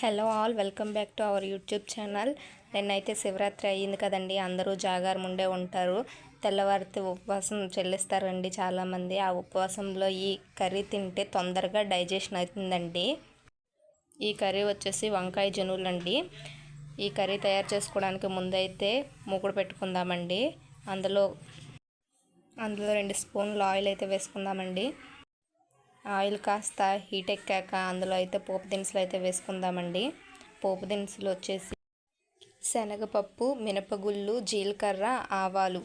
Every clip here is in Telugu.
Hello all welcome back to our YouTube channel. నిన్నైతే శివరాత్రి అయ్యింది కదండి అందరూ జాగారం ఉండే ఉంటారు. తెల్లవారితే ఉపవాసం చెల్లిస్తారండి చాలామంది. ఆ ఉపవాసంలో ఈ కర్రీ తింటే తొందరగా డైజెషన్ అవుతుందండి. ఈ కర్రీ వచ్చేసి వంకాయ జనులండి. ఈ కర్రీ తయారు చేసుకోవడానికి ముందైతే మూకుడు పెట్టుకుందామండి. అందులో అందులో రెండు స్పూన్లు ఆయిల్ అయితే వేసుకుందామండి. ఆయిల్ కాస్త హీట్ ఎక్కాక అందులో అయితే పోపు దినుసులు అయితే వేసుకుందామండి. పోపు దినుసులు వచ్చేసి శనగపప్పు మినపగుళ్ళు జీలకర్ర ఆవాలు.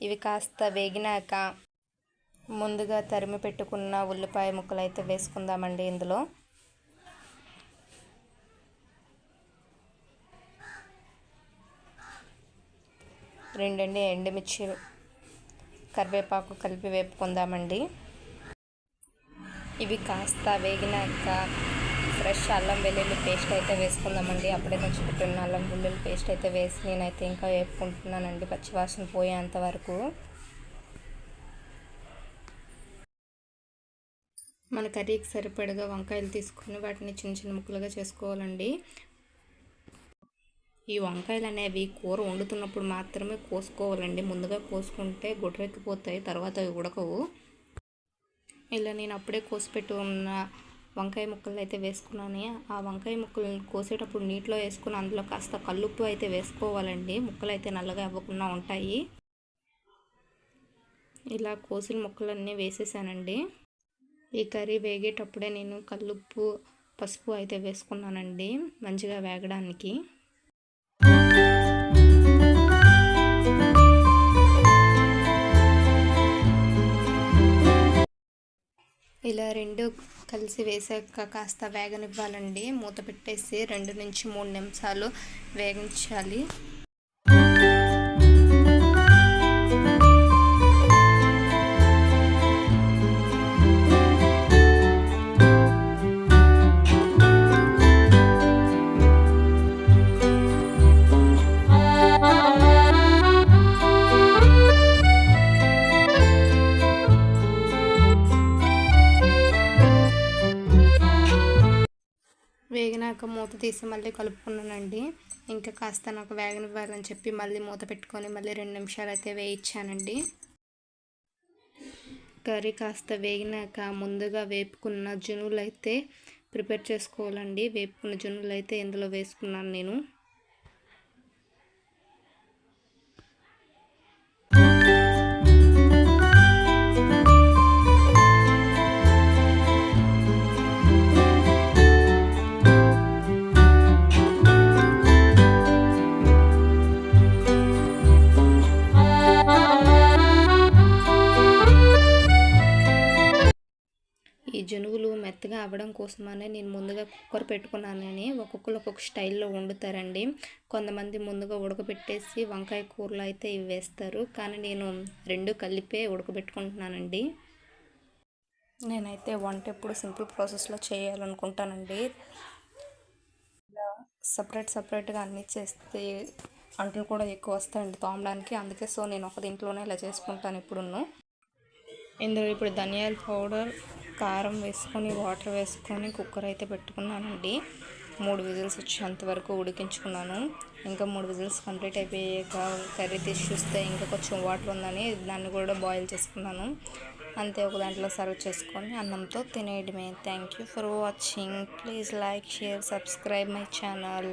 ఇవి కాస్త వేగినాక ముందుగా తరిమి పెట్టుకున్న ఉల్లిపాయ ముక్కలు అయితే వేసుకుందామండి ఇందులో. రెండండి ఎండుమిర్చి కరివేపాకు కలిపి వేపుకుందామండి. ఇవి కాస్త వేగినాక ఫ్రెష్ అల్లం వెల్లుల్లి పేస్ట్ అయితే వేసుకుందామండి. అప్పుడే తెచ్చుకుంటున్న అల్లం వెల్లుల్లి పేస్ట్ అయితే వేసి నేనైతే ఇంకా వేపుకుంటున్నానండి పచ్చివాసన పోయేంత వరకు. మన కర్రీకి సరిపడగా వంకాయలు తీసుకొని వాటిని చిన్న చిన్న ముక్కలుగా చేసుకోవాలండి. ఈ వంకాయలు అనేవి కూర వండుతున్నప్పుడు మాత్రమే కోసుకోవాలండి. ముందుగా కోసుకుంటే గుడ్రెక్కిపోతాయి తర్వాత అవి ఉడకవు. ఇలా నేను అప్పుడే కోసి పెట్టుకున్న వంకాయ ముక్కలు అయితే వేసుకున్నాను. ఆ వంకాయ ముక్కలు కోసేటప్పుడు నీటిలో వేసుకుని అందులో కాస్త కల్లుప్పు అయితే వేసుకోవాలండి. ముక్కలు అయితే నల్లగా అవ్వకుండా ఉంటాయి. ఇలా కోసిన ముక్కలన్నీ వేసేసానండి. ఈ కర్రీ వేగేటప్పుడే నేను కల్లుప్పు పసుపు అయితే వేసుకున్నానండి మంచిగా వేగడానికి. ఇలా రెండు కలిసి వేసాక కాస్త వేగనివ్వాలండి. మూత పెట్టేసి రెండు నుంచి మూడు నిమిషాలు వేగించాలి. వేగినాక మూత తీసి మళ్ళీ కలుపుకున్నానండి. ఇంకా కాస్త నాకు వేగనివ్వాలని చెప్పి మళ్ళీ మూత పెట్టుకొని మళ్ళీ రెండు నిమిషాలు అయితే వేయించానండి. కర్రీ కాస్త వేగినాక ముందుగా వేపుకున్న జునులు అయితే ప్రిపేర్ చేసుకోవాలండి. వేపుకున్న జునులు అయితే ఇందులో వేసుకున్నాను నేను. జనుగులు మెత్తగా అవ్వడం కోసమనే నేను ముందుగా కుక్కర్ పెట్టుకున్నానని ఒక్కొక్కరు ఒక్కొక్క స్టైల్లో వండుతారండి. కొంతమంది ముందుగా ఉడకబెట్టేసి వంకాయ కూరలు అయితే ఇవి వేస్తారు. కానీ నేను రెండు కలిపే ఉడకబెట్టుకుంటున్నానండి. నేనైతే వంట ఎప్పుడు సింపుల్ ప్రాసెస్లో చేయాలనుకుంటానండి. ఇలా సపరేట్ సపరేట్గా అన్నీ చేస్తే అంటలు కూడా ఎక్కువ వస్తాయండి తోమడానికి. అందుకే సో నేను ఒక దీంట్లోనే ఇలా చేసుకుంటాను ఇప్పుడున్ను ఇందులో ఇప్పుడు ధనియాల పౌడర్ కారం వేసుకొని వాటర్ వేసుకొని కుక్కర్ అయితే పెట్టుకున్నానండి. మూడు విజిల్స్ వచ్చేంత వరకు ఉడికించుకున్నాను. ఇంకా మూడు విజిల్స్ కంప్లీట్ అయిపోయాక కర్రీ తీసి చూస్తే ఇంకా కొంచెం వాటర్ ఉందని దాన్ని కూడా బాయిల్ చేసుకున్నాను. అంతే ఒక దాంట్లో సర్వ్ చేసుకొని అన్నంతో తినేయడమే. Thank you for watching please like share subscribe my channel